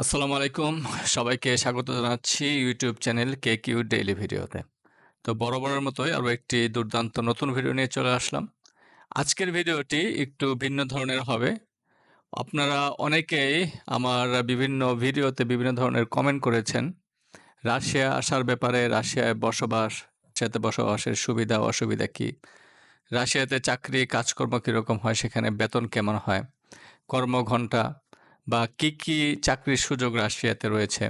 আসসালামু আলাইকুম। সবাইকে স্বাগত জানাচ্ছি YouTube channel K Q daily ভিডিওতে। তো বরাবরের মতোই আরও একটি দুর্দান্ত নতুন ভিডিও নিয়ে চলে আসলাম। আজকের ভিডিওটি একটু ভিন্ন ধরনের হবে। আপনারা অনেকেই আমার বিভিন্ন ভিডিওতে বিভিন্ন ধরনের কমেন্ট করেছেন। রাশিয়া আসার ব্যাপারে, রাশিয়ায় বসবাস সাথে বসবাসের সুবিধা, অসুবিধা কি? রাশিয়াতে চাকরি, কাজকর্ম কীরকম হয়? সেখানে বেতন কেমন হয়? কর্মঘণ্টা বা কি কি চাকরির সুযোগ রাশিয়াতে রয়েছে?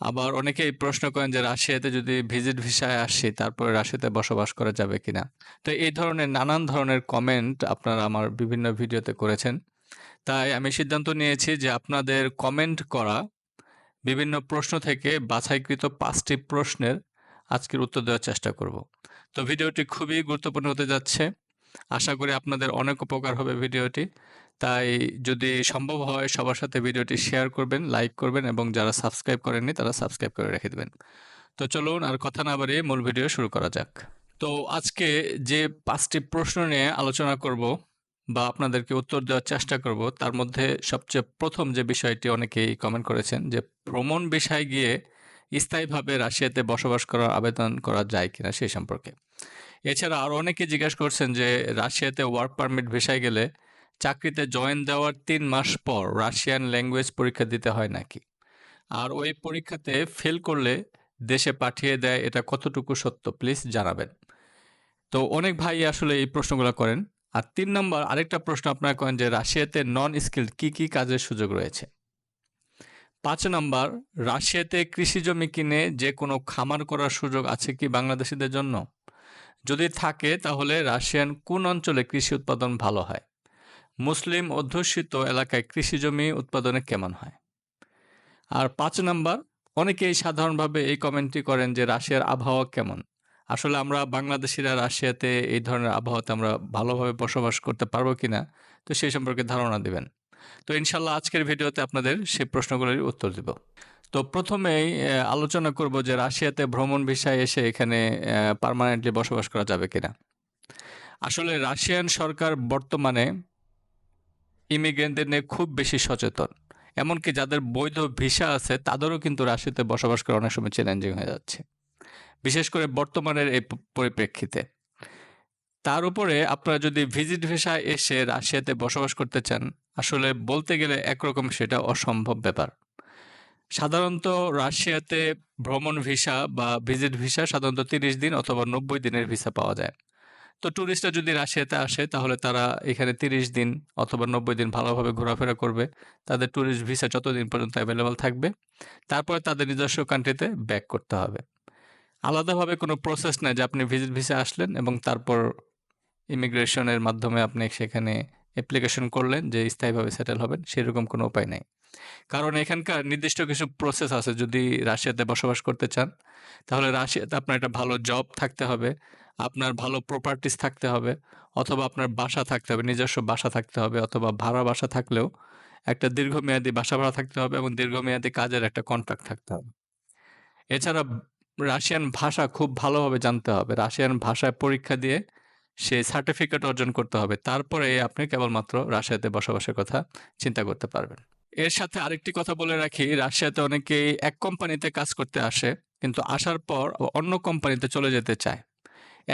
আবার অনেকেই প্রশ্ন করেন যে রাশিয়াতে যদি ভিজিট ভিসায় আসি, তারপরে রাশিয়াতে বসবাস করা যাবে কিনা? তো এই ধরনের নানান ধরনের কমেন্ট আপনারা আমার বিভিন্ন ভিডিওতে করেছেন। তাই আমি সিদ্ধান্ত নিয়েছি যে আপনাদের কমেন্ট করা, বিভিন্ন প্রশ্ন থেকে বাছাইকৃত পাঁচটি প্রশ্নের আজকের উত্তর দেওয়ার চেষ্টা করব। তো ভিডিওটি খুবই গুরুত্বপূর্ণ হতে যাচ্ছে। আশা করি আপনাদের অনেক উপকার হবে ভিডিওটি। তাই যদি সম্ভব হয় সবার সাথে ভিডিওটি শেয়ার করবেন, লাইক করবেন এবং যারা সাবস্ক্রাইব করেননি তারা সাবস্ক্রাইব করে রেখে দেবেন। তো চলুন আর কথা না বাড়িয়ে মূল ভিডিও শুরু করা যাক। তো আজকে যে পাঁচটি প্রশ্ন নিয়ে আলোচনা করব বা আপনাদেরকে উত্তর দেওয়ার চেষ্টা করব, তার মধ্যে সবচেয়ে প্রথম যে বিষয়টি অনেকেই কমেন্ট করেছেন যে ভ্রমণ বিষয় গিয়ে স্থায়ীভাবে রাশিয়াতে বসবাস করার আবেদন করা যায় কিনা সেই সম্পর্কে। এছাড়া আরও অনেকে জিজ্ঞাসা করছেন যে রাশিয়াতে ওয়ার্ক পারমিট ভিসায় গেলে চাকরিতে জয়েন দেওয়ার তিন মাস পর রাশিয়ান ল্যাঙ্গুয়েজ পরীক্ষা দিতে হয় নাকি? আর ওই পরীক্ষাতে ফেল করলে দেশে পাঠিয়ে দেয় এটা কতটুকু সত্য? প্লিজ জানাবেন। তো অনেক ভাই আসলে এই প্রশ্নগুলো করেন। আর তিন নম্বর আরেকটা প্রশ্ন আপনারা করেন যে রাশিয়াতে নন স্কিল কি কি কাজের সুযোগ রয়েছে? পাঁচ নম্বর, রাশিয়াতে কৃষি জমি কিনে যে কোনো খামার করার সুযোগ আছে কি বাংলাদেশিদের জন্য? যদি থাকে তাহলে রাশিয়ান কোন অঞ্চলে কৃষি উৎপাদন ভালো হয়? মুসলিম অধ্যুষিত এলাকায় কৃষি জমি উৎপাদনে কেমন হয়? আর পাঁচ নাম্বার, অনেকেই সাধারণভাবে এই কমেন্টটি করেন যে রাশিয়ার আবহাওয়া কেমন? আসলে আমরা বাংলাদেশিরা রাশিয়াতে এই ধরনের আবহাওয়াতে আমরা ভালোভাবে বসবাস করতে পারব কিনা, তো সেই সম্পর্কে ধারণা দিবেন। তো ইনশাল্লাহ আজকের ভিডিওতে আপনাদের সেই প্রশ্নগুলির উত্তর দিব। তো প্রথমেই আলোচনা করব যে রাশিয়াতে ভ্রমণ ভিসায় এসে এখানে পারমানেন্টলি বসবাস করা যাবে কিনা। আসলে রাশিয়ান সরকার বর্তমানে ইমিগ্রেন্টদের নিয়ে খুব বেশি সচেতন। এমনকি যাদের বৈধ ভিসা আছে, তাদেরও কিন্তু রাশিয়াতে বসবাস করা অনেক সময় চ্যালেঞ্জিং হয়ে যাচ্ছে। বিশেষ করে বর্তমানের এই পরিপ্রেক্ষিতে। তার উপরে আপনারা যদি ভিজিট ভিসা এসে রাশিয়াতে বসবাস করতে চান, আসলে বলতে গেলে একরকম সেটা অসম্ভব ব্যাপার। সাধারণত রাশিয়াতে ভ্রমণ ভিসা বা ভিজিট ভিসা সাধারণত তিরিশ দিন অথবা নব্বই দিনের ভিসা পাওয়া যায়। তো ট্যুরিস্টরা যদি রাশিয়াতে আসে, তাহলে তারা এখানে তিরিশ দিন অথবা নব্বই দিন ভালোভাবে ঘোরাফেরা করবে। তাদের ট্যুরিস্ট ভিসা যতদিন পর্যন্ত অ্যাভেলেবল থাকবে। তারপরে তাদের নিজস্ব কান্ট্রিতে ব্যাক করতে হবে। আলাদাভাবে কোনো প্রসেস নেই যে আপনি ভিজিট ভিসা আসলেন এবং তারপর ইমিগ্রেশনের মাধ্যমে আপনি সেখানে অ্যাপ্লিকেশন করলেন যে স্থায়ীভাবে সেটেল হবেন, সেরকম কোনো উপায় নেই। কারণ এখানকার নির্দিষ্ট কিছু প্রসেস আছে যদি রাশিয়াতে বসবাস করতে চান, তাহলে রাশিয়াতে আপনার একটা ভালো জব থাকতে হবে। আপনার ভালো প্রপার্টিস থাকতে হবে, অথবা আপনার বাসা থাকতে হবে, নিজস্ব বাসা থাকতে হবে, অথবা ভাড়া বাসা থাকলেও একটা দীর্ঘমেয়াদী বাসা ভাড়া থাকতে হবে এবং দীর্ঘমেয়াদী কাজের একটা কন্ট্রাক্ট থাকতে হবে। এছাড়া রাশিয়ান ভাষা খুব ভালোভাবে জানতে হবে। রাশিয়ান ভাষায় পরীক্ষা দিয়ে সে সার্টিফিকেট অর্জন করতে হবে। তারপরে আপনি কেবলমাত্র রাশিয়াতে বসবাসের কথা চিন্তা করতে পারবেন। এর সাথে আরেকটি কথা বলে রাখি, রাশিয়াতে অনেকেই এক কোম্পানিতে কাজ করতে আসে, কিন্তু আসার পর অন্য কোম্পানিতে চলে যেতে চায়।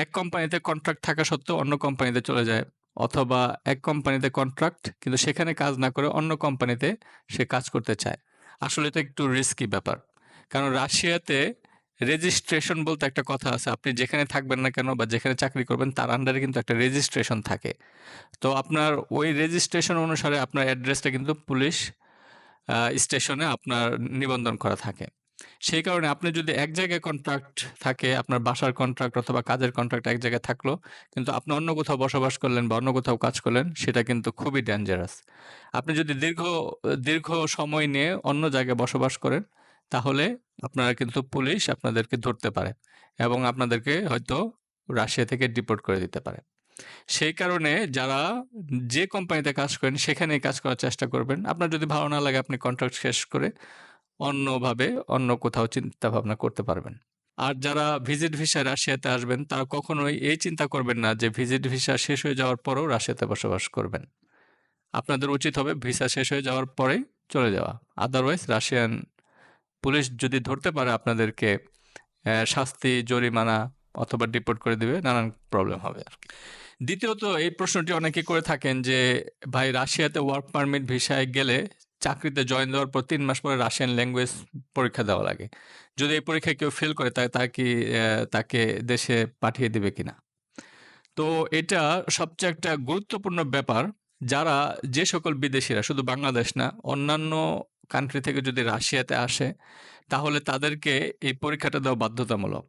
এক কোম্পানিতে কন্ট্রাক্ট থাকা সত্ত্বেও অন্য কোম্পানিতে চলে যায়, অথবা এক কোম্পানিতে কন্ট্রাক্ট কিন্তু সেখানে কাজ না করে অন্য কোম্পানিতে সে কাজ করতে চায়। আসলে এটা একটু রিস্কি ব্যাপার। কারণ রাশিয়াতে রেজিস্ট্রেশন বলতে একটা কথা আছে, আপনি যেখানে থাকবেন না কেন বা যেখানে চাকরি করবেন তার আন্ডারে কিন্তু একটা রেজিস্ট্রেশন থাকে। তো আপনার ওই রেজিস্ট্রেশন অনুসারে আপনার অ্যাড্রেসটা কিন্তু পুলিশ স্টেশনে আপনার নিবন্ধন করা থাকে। সেই কারণে আপনি যদি এক জায়গায় কন্ট্রাক্ট থাকে, আপনার বাসার কন্ট্রাক্ট অথবা কাজের কন্ট্রাক্ট এক জায়গায় থাকল, কিন্তু আপনি অন্য কোথাও বসবাস করলেন বা অন্য কোথাও কাজ করলেন, সেটা কিন্তু খুবই ডেঞ্জারাস আপনি যদি দীর্ঘ দীর্ঘ সময় নিয়ে অন্য জায়গায় বসবাস করেন, তাহলে আপনারা কিন্তু পুলিশ আপনাদেরকে ধরতে পারে এবং আপনাদেরকে হয়তো রাশিয়া থেকে ডিপোর্ট করে দিতে পারে। সেই কারণে যারা যে কোম্পানিতে কাজ করেন, সেখানেই কাজ করার চেষ্টা করবেন। আপনার যদি ভালো না লাগে, আপনি কন্ট্রাক্ট শেষ করে অন্যভাবে অন্য কোথাও চিন্তা ভাবনা করতে পারবেন। আর যারা ভিজিট ভিসায় রাশিয়াতে আসবেন, তারা কখনোই এই চিন্তা করবেন না যে ভিজিট ভিসা শেষ হয়ে যাওয়ার পরও রাশিয়াতে বসবাস করবেন। আপনাদের উচিত হবে ভিসা শেষ হয়ে যাওয়ার পরেই চলে যাওয়া। আদারওয়াইজ রাশিয়ান পুলিশ যদি ধরতে পারে আপনাদেরকে শাস্তি, জরিমানা অথবা ডিপোর্ট করে দিবে, নানান প্রবলেম হবে আর দ্বিতীয়ত, এই প্রশ্নটি অনেকে করে থাকেন যে, ভাই, রাশিয়াতে ওয়ার্ক পারমিট ভিসায় গেলে চাকরিতে জয়েন দেওয়ার পর তিন মাস পরে রাশিয়ান ল্যাঙ্গুয়েজ পরীক্ষা দেওয়া লাগে। যদি এই পরীক্ষায় কেউ ফেল করে তাই তাকে কি, তাকে দেশে পাঠিয়ে দিবে কিনা? তো এটা সবচেয়ে একটা গুরুত্বপূর্ণ ব্যাপার। যারা যে সকল বিদেশিরা শুধু বাংলাদেশ না অন্যান্য কান্ট্রি থেকে যদি রাশিয়াতে আসে তাহলে তাদেরকে এই পরীক্ষাটা দেওয়া বাধ্যতামূলক।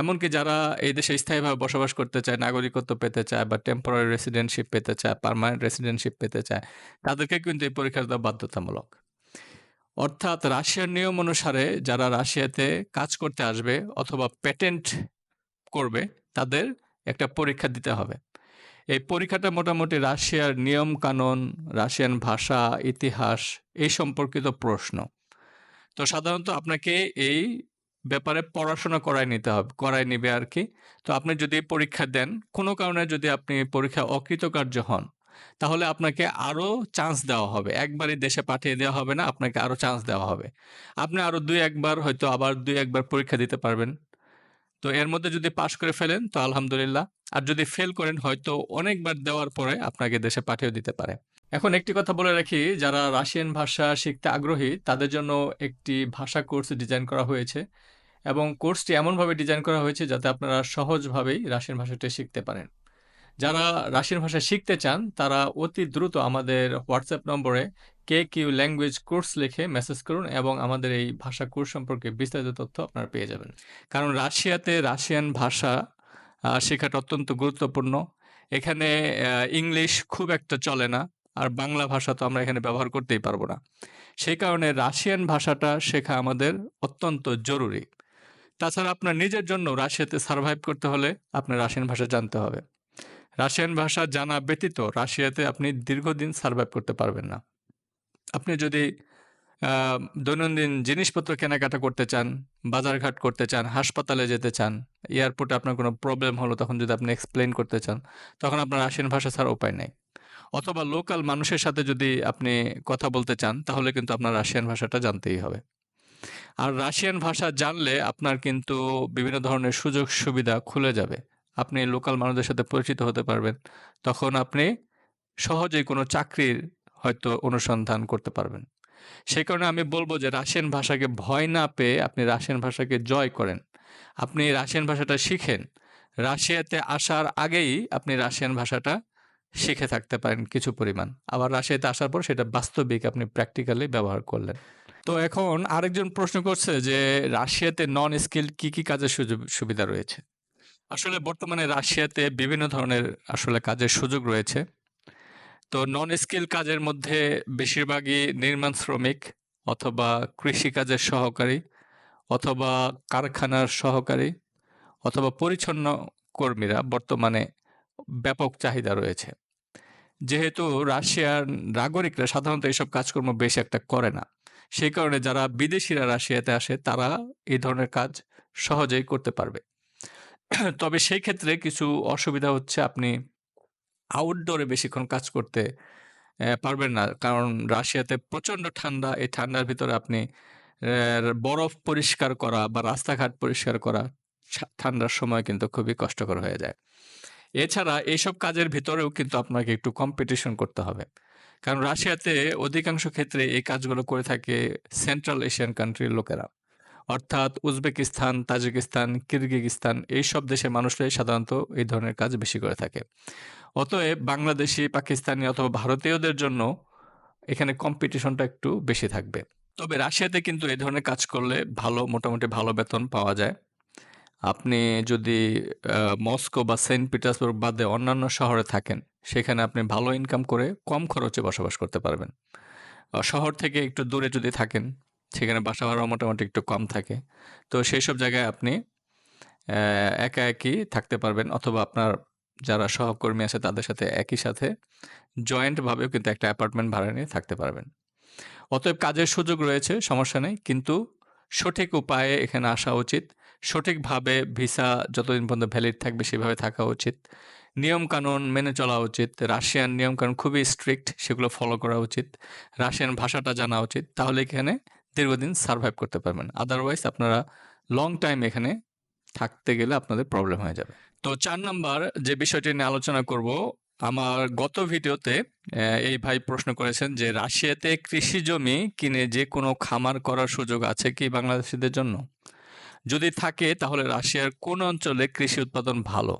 এমনকি যারা এই দেশে স্থায়ীভাবে বসবাস করতে চায়, নাগরিকত্ব পেতে চায় বা টেম্পোরারি রেসিডেন্টশিপ পেতে চায় পার্মানেন্ট রেসিডেন্টশিপ পেতে চায়, তাদেরকে কিন্তু এই পরীক্ষা দেওয়া বাধ্যতামূলক। অর্থাৎ রাশিয়ার নিয়ম অনুসারে যারা রাশিয়াতে কাজ করতে আসবে অথবা পেটেন্ট করবে, তাদের একটা পরীক্ষা দিতে হবে। এই পরীক্ষাটা মোটামুটি রাশিয়ার নিয়ম কানুন, রাশিয়ান ভাষা, ইতিহাস এই সম্পর্কিত প্রশ্ন। তো সাধারণত আপনাকে এই ব্যাপারে পড়াশোনা করাই নিতে হবে, করাই নিবে আর কি তো আপনি যদি পরীক্ষা দেন, কোনো কারণে যদি আপনি পরীক্ষা অকৃতকার্য হন, তাহলে আপনাকে আরও চান্স দেওয়া হবে। একবারই দেশে পাঠিয়ে দেওয়া হবে না, আপনাকে আরও চান্স দেওয়া হবে। আপনি আরও দুই একবার হয়তো আবার দুই একবার পরীক্ষা দিতে পারবেন। তো এর মধ্যে যদি পাশ করে ফেলেন, তো আলহামদুলিল্লাহ। আর যদি ফেল করেন, হয়তো অনেকবার দেওয়ার পরে আপনাকে দেশে পাঠিয়ে দিতে পারে। এখন একটি কথা বলে রাখি, যারা রাশিয়ান ভাষা শিখতে আগ্রহী, তাদের জন্য একটি ভাষা কোর্স ডিজাইন করা হয়েছে। এবং কোর্সটি এমনভাবে ডিজাইন করা হয়েছে যাতে আপনারা সহজভাবেই রাশিয়ান ভাষাটি শিখতে পারেন। যারা রাশিয়ান ভাষা শিখতে চান, তারা অতি দ্রুত আমাদের হোয়াটসঅ্যাপ নম্বরে কে কিউ ল্যাঙ্গুয়েজ কোর্স লিখে মেসেজ করুন এবং আমাদের এই ভাষা কোর্স সম্পর্কে বিস্তারিত তথ্য আপনারা পেয়ে যাবেন। কারণ রাশিয়াতে রাশিয়ান ভাষা শেখাটা অত্যন্ত গুরুত্বপূর্ণ। এখানে ইংলিশ খুব একটা চলে না, আর বাংলা ভাষা তো আমরা এখানে ব্যবহার করতেই পারব না। সেই কারণে রাশিয়ান ভাষাটা শেখা আমাদের অত্যন্ত জরুরি। তাছাড়া আপনার নিজের জন্য রাশিয়াতে সার্ভাইভ করতে হলে আপনার রাশিয়ান ভাষা জানতে হবে। রাশিয়ান ভাষা জানা ব্যতীত রাশিয়াতে আপনি দীর্ঘদিন সার্ভাইভ করতে পারবেন না। আপনি যদি দৈনন্দিন জিনিসপত্র কেনাকাটা করতে চান, বাজারঘাট করতে চান, হাসপাতালে যেতে চান এয়ারপোর্টে আপনার কোনো প্রবলেম হলো তখন যদি আপনি এক্সপ্লেন করতে চান, তখন আপনার রাশিয়ান ভাষা ছাড়া উপায় নেই। অথবা লোকাল মানুষের সাথে যদি আপনি কথা বলতে চান, তাহলে কিন্তু আপনার রাশিয়ান ভাষাটা জানতেই হবে। আর রাশিয়ান ভাষা জানলে আপনার কিন্তু বিভিন্ন ধরনের সুযোগ সুবিধা খুলে যাবে। আপনি লোকাল মানুষদের সাথে পরিচিত হতে পারবেন। তখন আপনি সহজেই কোনো চাকরির হয়তো অনুসন্ধান করতে পারবেন। সেই কারণে আমি বলব যে রাশিয়ান ভাষাকে ভয় না পেয়ে আপনি রাশিয়ান ভাষাকে জয় করেন। আপনি রাশিয়ান ভাষাটা শিখেন। রাশিয়াতে আসার আগেই আপনি রাশিয়ান ভাষাটা শিখে থাকতে পারেন কিছু পরিমাণ। আবার রাশিয়াতে আসার পর সেটা বাস্তবিক আপনি প্র্যাকটিক্যালি ব্যবহার করলেন। তো এখন আরেকজন প্রশ্ন করছে যে, রাশিয়াতে নন স্কিল কি কি কাজের সুযোগ, সুবিধা রয়েছে? আসলে বর্তমানে রাশিয়াতে বিভিন্ন ধরনের আসলে কাজের সুযোগ রয়েছে। তো নন স্কিল কাজের মধ্যে বেশিরভাগই নির্মাণ শ্রমিক অথবা কৃষিকাজের সহকারী অথবা কারখানার সহকারী অথবা পরিচ্ছন্ন কর্মীরা বর্তমানে ব্যাপক চাহিদা রয়েছে। যেহেতু রাশিয়ার নাগরিকরা সাধারণত এইসব কাজকর্ম বেশি একটা করে না। সেই কারণে যারা বিদেশিরা রাশিয়াতে আসে, তারা এই ধরনের কাজ সহজেই করতে পারবে। তবে সেই ক্ষেত্রে কিছু অসুবিধা হচ্ছে আপনি আউটডোরে বেশিক্ষণ কাজ করতে পারবেন না। কারণ রাশিয়াতে প্রচণ্ড ঠান্ডা, এই ঠান্ডার ভিতরে আপনি বরফ পরিষ্কার করা বা রাস্তাঘাট পরিষ্কার করা ঠান্ডার সময় কিন্তু খুবই কষ্টকর হয়ে যায়। এছাড়া এইসব কাজের ভিতরেও কিন্তু আপনাকে একটু কম্পিটিশন করতে হবে। কারণ রাশিয়াতে অধিকাংশ ক্ষেত্রে এই কাজগুলো করে থাকে সেন্ট্রাল এশিয়ান কান্ট্রির লোকেরা। অর্থাৎ উজবেকিস্তান, তাজিকিস্তান, কিরগিজস্তান এইসব দেশের মানুষরাই সাধারণত এই ধরনের কাজ বেশি করে থাকে। অতএব বাংলাদেশি, পাকিস্তানি অথবা ভারতীয়দের জন্য এখানে কম্পিটিশনটা একটু বেশি থাকবে। তবে রাশিয়াতে কিন্তু এই ধরনের কাজ করলে ভালো, মোটামুটি ভালো বেতন পাওয়া যায়। আপনি যদি মস্কো বা সেন্ট পিটার্সবুর্গ বাদে অন্যান্য শহরে থাকেন, সেখানে আপনি ভালো ইনকাম করে কম খরচে বসবাস করতে পারবেন। শহর থেকে একটু দূরে যদি থাকেন, সেখানে বাসা ভাড়া মোটামুটি একটু কম থাকে। তো সেই সব জায়গায় আপনি একা একই থাকতে পারবেন অথবা আপনার যারা সহকর্মী আছে তাদের সাথে একই সাথে জয়েন্টভাবেও কিন্তু একটা অ্যাপার্টমেন্ট ভাড়া নিয়ে থাকতে পারবেন। অতএব কাজের সুযোগ রয়েছে, সমস্যা নেই। কিন্তু সঠিক উপায়ে এখানে আসা উচিত। সঠিকভাবে ভিসা যতদিন পর্যন্ত ভ্যালিড থাকবে সেভাবে থাকা উচিত। নিয়মকানুন মেনে চলা উচিত। রাশিয়ান নিয়মকানুন খুবই স্ট্রিক্ট সেগুলো ফলো করা উচিত। রাশিয়ান ভাষাটা জানা উচিত। তাহলে এখানে দীর্ঘদিন সার্ভাইভ করতে পারবেন। আদারওয়াইজ আপনারা লং টাইম এখানে থাকতে গেলে আপনাদের প্রবলেম হয়ে যাবে। তো চার নাম্বার যে বিষয়টি নিয়ে আলোচনা করব, আমার গত ভিডিওতে এই ভাই প্রশ্ন করেছেন যে রাশিয়াতে কৃষি জমি কিনে যে কোনো খামার করার সুযোগ আছে কি বাংলাদেশিদের জন্য? যদি থাকে, তাহলে রাশিয়ার কোন অঞ্চলে কৃষি উৎপাদন ভালো?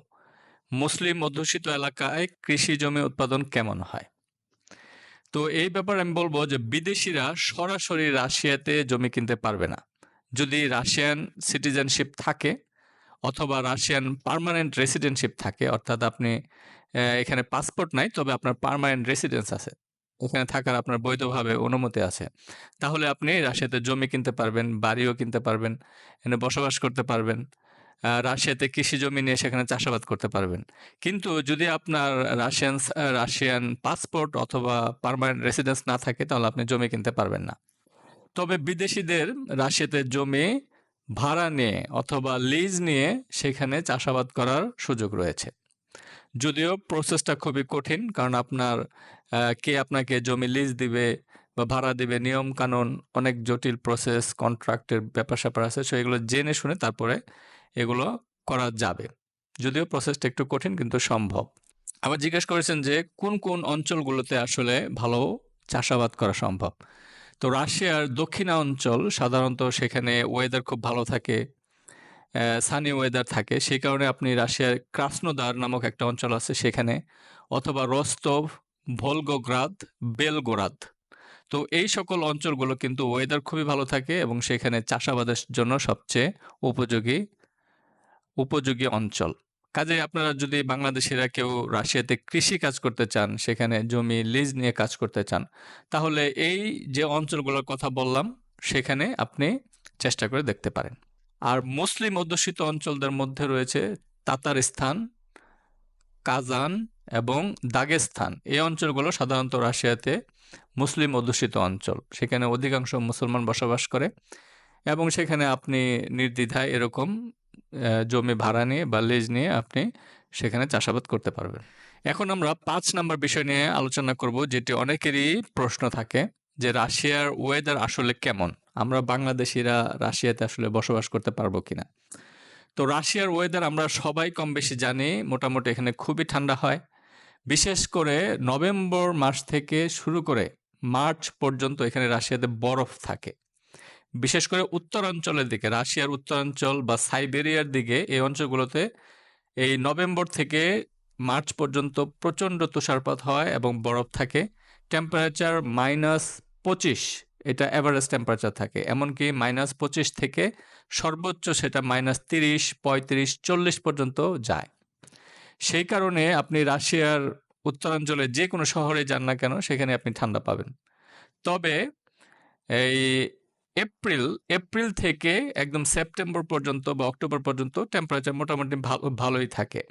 মুসলিম অধ্যুষিত এলাকায় কৃষি জমি উৎপাদন কেমন হয়? তো এই ব্যাপারে আমি বলব যে বিদেশিরা সরাসরি রাশিয়াতে জমি কিনতে পারবে না। যদি রাশিয়ান সিটিজেনশিপ থাকে অথবা রাশিয়ান পার্মানেন্ট রেসিডেন্টশিপ থাকে, অর্থাৎ আপনি এখানে পাসপোর্ট নাই, তবে আপনার পার্মানেন্ট রেসিডেন্স আছে এখানে থাকার আপনার বৈধভাবে অনুমতি আছে। তাহলে আপনি রাশিয়াতে জমি কিনতে পারবেন, বাড়িও কিনতে পারবেন এখানে বসবাস করতে পারবেন রাশিয়াতে কৃষি জমি নিয়ে সেখানে চাষাবাদ করতে পারবেন। কিন্তু যদি আপনার রাশিয়ান রাশিয়ান পাসপোর্ট অথবা পার্মানেন্ট রেসিডেন্স না থাকে, তাহলে আপনি জমি কিনতে পারবেন না। তবে বিদেশিদের রাশিয়াতে জমি ভাড়া নিয়ে অথবা লিজ নিয়ে সেখানে চাষাবাদ করার সুযোগ রয়েছে। যদিও প্রসেসটা খুবই কঠিন, কারণ আপনার কে আপনাকে জমি লিজ দিবে বা ভাড়া দিবে নিয়ম কানুন অনেক জটিল প্রসেস কন্ট্রাক্টের ব্যাপার স্যাপার আছে সো এগুলো জেনে শুনে তারপরে এগুলো করা যাবে। যদিও প্রসেসটা একটু কঠিন, কিন্তু সম্ভব। আবার জিজ্ঞেস করেছেন যে, কোন কোন অঞ্চলগুলোতে আসলে ভালো চাষাবাদ করা সম্ভব? তো রাশিয়ার দক্ষিণা অঞ্চল সাধারণত সেখানে ওয়েদার খুব ভালো থাকে সানি ওয়েদার থাকে। সেই কারণে আপনি রাশিয়ার ক্রাসনোদার নামক একটা অঞ্চল আছে সেখানে, অথবা রস্তভ ভলগোগ্রাদ বেলগোরাদ তো এই সকল অঞ্চলগুলো কিন্তু ওয়েদার খুবই ভালো থাকে এবং সেখানে চাষাবাদের জন্য সবচেয়ে উপযোগী উপযোগী অঞ্চল। কাজে আপনারা যদি বাংলাদেশিরা কেউ রাশিয়াতে কৃষি কাজ করতে চান, সেখানে জমি লিজ নিয়ে কাজ করতে চান, তাহলে এই যে অঞ্চলগুলোর কথা বললাম, সেখানে আপনি চেষ্টা করে দেখতে পারেন। আর মুসলিম অধ্যুষিত অঞ্চলদের মধ্যে রয়েছে তাতারস্তান কাজান এবং দাগেস্তান এই অঞ্চলগুলো সাধারণত রাশিয়াতে মুসলিম অধ্যুষিত অঞ্চল। সেখানে অধিকাংশ মুসলমান বসবাস করে এবং সেখানে আপনি নির্দ্বিধায় এরকম জমি ভাড়া নিয়ে বা লেজ নিয়ে আপনি সেখানে চাষাবাদ করতে পারবেন। এখন আমরা পাঁচ নাম্বার বিষয় নিয়ে আলোচনা করব, যেটি অনেকেরই প্রশ্ন থাকে। যে রাশিয়ার ওয়েদার আসলে কেমন? আমরা বাংলাদেশিরা রাশিয়াতে আসলে বসবাস করতে পারব কিনা? তো রাশিয়ার ওয়েদার আমরা সবাই কম বেশি জানি, মোটামুটি এখানে খুবই ঠান্ডা হয়। বিশেষ করে নভেম্বর মাস থেকে শুরু করে মার্চ পর্যন্ত এখানে রাশিয়াতে বরফ থাকে। বিশেষ করে উত্তরাঞ্চলের দিকে, রাশিয়ার উত্তরাঞ্চল বা সাইবেরিয়ার দিকে, এই অঞ্চলগুলোতে এই নভেম্বর থেকে মার্চ পর্যন্ত প্রচণ্ড তুষারপাত হয় এবং বরফ থাকে। টেম্পারেচার মাইনাস পঁচিশ, এটা অ্যাভারেজ টেম্পারেচার থাকে। এমনকি মাইনাস পঁচিশ থেকে সর্বোচ্চ সেটা মাইনাস তিরিশ, পঁয়ত্রিশ, চল্লিশ পর্যন্ত যায়। সেই কারণে আপনি রাশিয়ার উত্তরাঞ্চলে যে কোনো শহরে যান না কেন, সেখানে আপনি ঠান্ডা পাবেন। তবে এই এপ্রিল এপ্রিল থেকে একদম সেপ্টেম্বর পর্যন্ত বা অক্টোবর পর্যন্ত টেম্পারেচার মোটামুটি ভালো, ভালোই থাকে।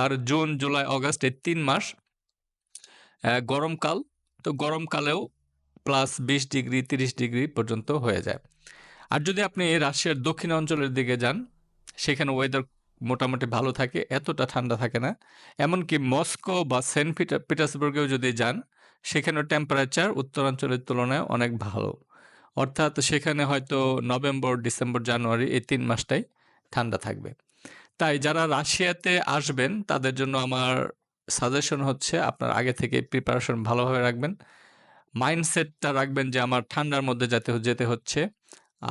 আর জুন, জুলাই, অগাস্ট এই তিন মাস গরমকাল, তো গরমকালেও প্লাস বিশ ডিগ্রি, তিরিশ ডিগ্রি পর্যন্ত হয়ে যায়। আর যদি আপনি রাশিয়ার দক্ষিণ অঞ্চলের দিকে যান, সেখানে ওয়েদার মোটামুটি ভালো থাকে, এতটা ঠান্ডা থাকে না। এমনকি মস্কো বা সেন্ট পিটার পিটার্সবার্গেও যদি যান, সেখানেও টেম্পারেচার উত্তরাঞ্চলের তুলনায় অনেক ভালো। অর্থাৎ সেখানে হয়তো নভেম্বর, ডিসেম্বর, জানুয়ারি এই তিন মাসটাই ঠান্ডা থাকবে। তাই যারা রাশিয়াতে আসবেন, তাদের জন্য আমার সাজেশন হচ্ছে আপনার আগে থেকে প্রিপারেশন ভালোভাবে রাখবেন। মাইন্ডসেটটা রাখবেন যে আমার ঠান্ডার মধ্যে যেতে যেতে হচ্ছে।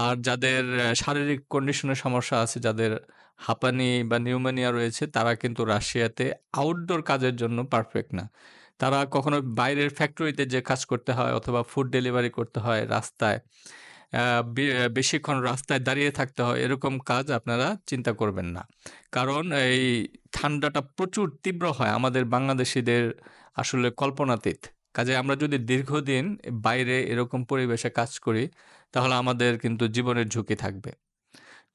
আর যাদের শারীরিক কন্ডিশনের সমস্যা আছে, যাদের হাঁপানি বা নিউমোনিয়া রয়েছে, তারা কিন্তু রাশিয়াতে আউটডোর কাজের জন্য পারফেক্ট না। তারা কখনো বাইরের ফ্যাক্টরিতে যে কাজ করতে হয় অথবা ফুড ডেলিভারি করতে হয় রাস্তায় বেশিক্ষণ রাস্তায় দাঁড়িয়ে থাকতে হয়, এরকম কাজ আপনারা চিন্তা করবেন না। কারণ এই ঠান্ডাটা প্রচুর তীব্র হয় আমাদের বাংলাদেশিদের আসলে কল্পনাতীত। কাজে আমরা যদি দীর্ঘদিন বাইরে এরকম পরিবেশে কাজ করি, তাহলে আমাদের কিন্তু জীবনের ঝুঁকি থাকবে।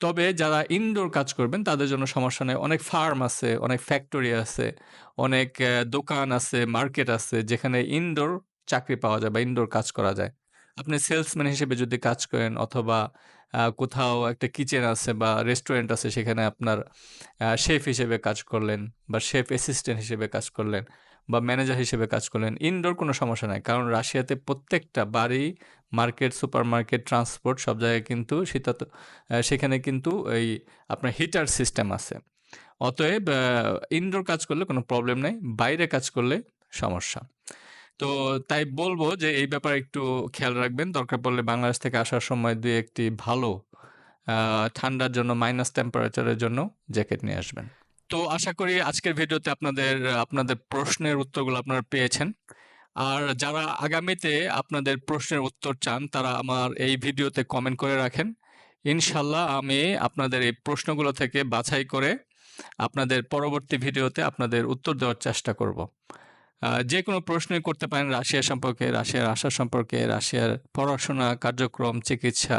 তবে যারা ইনডোর কাজ করবেন, তাদের জন্য সমস্যা নেই। অনেক ফার্ম আছে, অনেক ফ্যাক্টরি আছে, অনেক দোকান আছে মার্কেট আছে, যেখানে ইনডোর চাকরি পাওয়া যায় বা ইনডোর কাজ করা যায়। আপনি সেলসম্যান হিসেবে যদি কাজ করেন অথবা কোথাও একটা কিচেন আছে বা রেস্টুরেন্ট আছে, সেখানে আপনার শেফ হিসেবে কাজ করলেন বা শেফ অ্যাসিস্ট্যান্ট হিসেবে কাজ করলেন বা ম্যানেজার হিসেবে কাজ করলেন। ইনডোর কোনো সমস্যা নাই। কারণ রাশিয়াতে প্রত্যেকটা বাড়ি, মার্কেট, সুপারমার্কেট, ট্রান্সপোর্ট সব জায়গায় কিন্তু শীতাত সেখানে কিন্তু এই আপনার হিটার সিস্টেম আছে। অতএব ইনডোর কাজ করলে কোনো প্রবলেম নাই। বাইরে কাজ করলে সমস্যা। তো তাই বলব যে এই ব্যাপারে একটু খেয়াল রাখবেন। দরকার পড়লে বাংলাদেশ থেকে আসার সময় ২-১ ভালো ঠান্ডার জন্য মাইনাস টেম্পারেচারের জন্য জ্যাকেট নিয়ে আসবেন। তো আশা করি আজকের ভিডিওতে আপনাদের আপনাদের প্রশ্নের উত্তরগুলো আপনারা পেয়েছেন। আর যারা আগামীতে আপনাদের প্রশ্নের উত্তর চান তারা আমার এই ভিডিওতে কমেন্ট করে রাখেন। ইনশাল্লাহ আমি আপনাদের এই প্রশ্নগুলো থেকে বাছাই করে আপনাদের পরবর্তী ভিডিওতে আপনাদের উত্তর দেওয়ার চেষ্টা করব। আ যেকোনো প্রশ্নই করতে পারেন রাশিয়া সম্পর্কে, রাশিয়ার আসা সম্পর্কে, রাশিয়ার পড়াশোনা, কার্যক্রম, চিকিৎসা,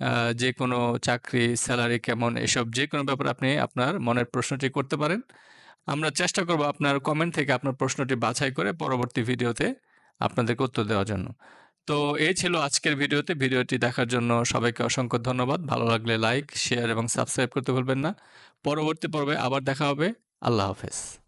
আ যেকোনো চাকরি, স্যালারি কেমন এসব যেকোনো ব্যাপারে আপনি আপনার মনের প্রশ্নটি করতে পারেন। আমরা চেষ্টা করব আপনার কমেন্ট থেকে আপনার প্রশ্নটি বাছাই করে পরবর্তী ভিডিওতে আপনাদেরকে উত্তর দেওয়ার জন্য। তো এই ছিল আজকের ভিডিওতে। ভিডিওটি দেখার জন্য সবাইকে অসংখ্য ধন্যবাদ। ভালো লাগলে লাইক, শেয়ার এবং সাবস্ক্রাইব করতে ভুলবেন না। পরবর্তী পর্বে আবার দেখা হবে। আল্লাহ হাফেজ।